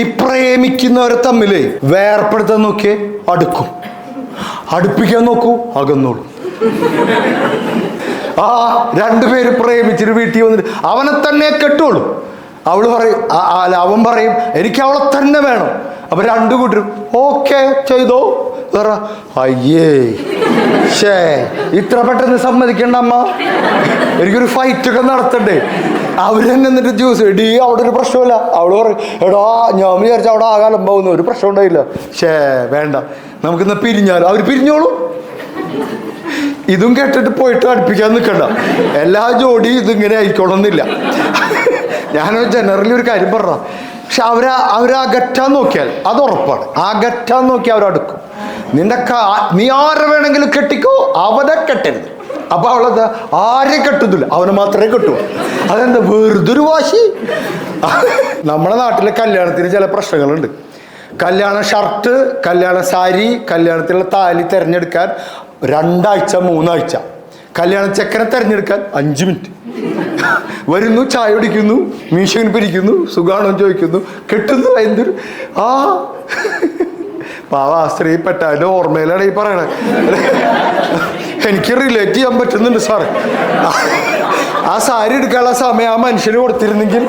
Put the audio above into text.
ഈ പ്രേമിക്കുന്നവരെ തമ്മിൽ വേർപ്പെടുത്താൻ നോക്കിയേ അടുക്കും. അടുപ്പിക്കാൻ നോക്കൂ അകന്നോളൂ. ആ രണ്ടുപേര് പ്രേമിച്ചിട്ട് വീട്ടിൽ വന്നിട്ട് അവനെ തന്നെ കെട്ടുള്ളൂ അവൾ പറയും അവൻ പറയും എനിക്ക് അവളെ തന്നെ വേണം. അപ്പൊ രണ്ടു കൂട്ടരും ഓക്കെ ചെയ്തോ. പറ അയ്യേ ഷേ ഇത്ര പെട്ടെന്ന് സമ്മതിക്കണ്ട അമ്മ. എനിക്കൊരു ഫൈറ്റ് ഒക്കെ നടത്തണ്ടേ. അവർ തന്നെ എന്നിട്ട് ജ്യൂസ് ഡീ അവിടെ ഒരു പ്രശ്നമില്ല അവൾ പറയും എടാ ഞാൻ വിചാരിച്ച അവിടെ ആകാലം പോകുന്നു ഒരു പ്രശ്നം ഉണ്ടായില്ല. ഷേ വേണ്ട. നമുക്കിന്ന് പിരിഞ്ഞാലോ? അവർ പിരിഞ്ഞോളൂ. ഇതും കേട്ടിട്ട് പോയിട്ട് അടുപ്പിക്കാൻ നിൽക്കണ്ട. എല്ലാ ജോഡി ഇതിങ്ങനെ ആയിക്കോണമെന്നില്ല ഞാനൊരു ജനറലി ഒരു കാര്യം പറഞ്ഞ പക്ഷെ അവരെ അവരെ അകറ്റാൻ നോക്കിയാൽ അത് ഉറപ്പാണ്. അകറ്റാൻ നോക്കിയാൽ അവരടുക്കും. നിന്റെ നീ ആരെ വേണമെങ്കിലും കെട്ടിക്കോ? അവനെ കെട്ടരുത്. അപ്പൊ അവളത് ആരെ കെട്ടുന്നില്ല. അവനെ മാത്രമേ കെട്ടൂ. അതെന്താ? വെറുതെ ഒരു വാശി. നമ്മുടെ നാട്ടിലെ കല്യാണത്തിന് ചില പ്രശ്നങ്ങളുണ്ട്. കല്യാണ ഷർട്ട് കല്യാണ സാരി കല്യാണത്തിലുള്ള താലി തിരഞ്ഞെടുക്കാൻ രണ്ടാഴ്ച മൂന്നാഴ്ച. കല്യാണ ചെക്കനെ തിരഞ്ഞെടുക്കാൻ അഞ്ച് മിനിറ്റ്. വരുന്നു ചായ കുടിക്കുന്നു മീശകൻ പിരിക്കുന്നു സുഖാണോ ചോദിക്കുന്നു. കെട്ടുന്നു എന്തൊരു ആ. പാവ ആ സ്ത്രീ പെട്ടാന്റെ ഓർമ്മയിലാണ് ഈ പറയണത്. എനിക്ക് റിലേറ്റ് ചെയ്യാൻ പറ്റുന്നുണ്ട് സാറേ. ആ സാരി എടുക്കാനുള്ള സമയം ആ മനുഷ്യന് കൊടുത്തിരുന്നെങ്കിൽ.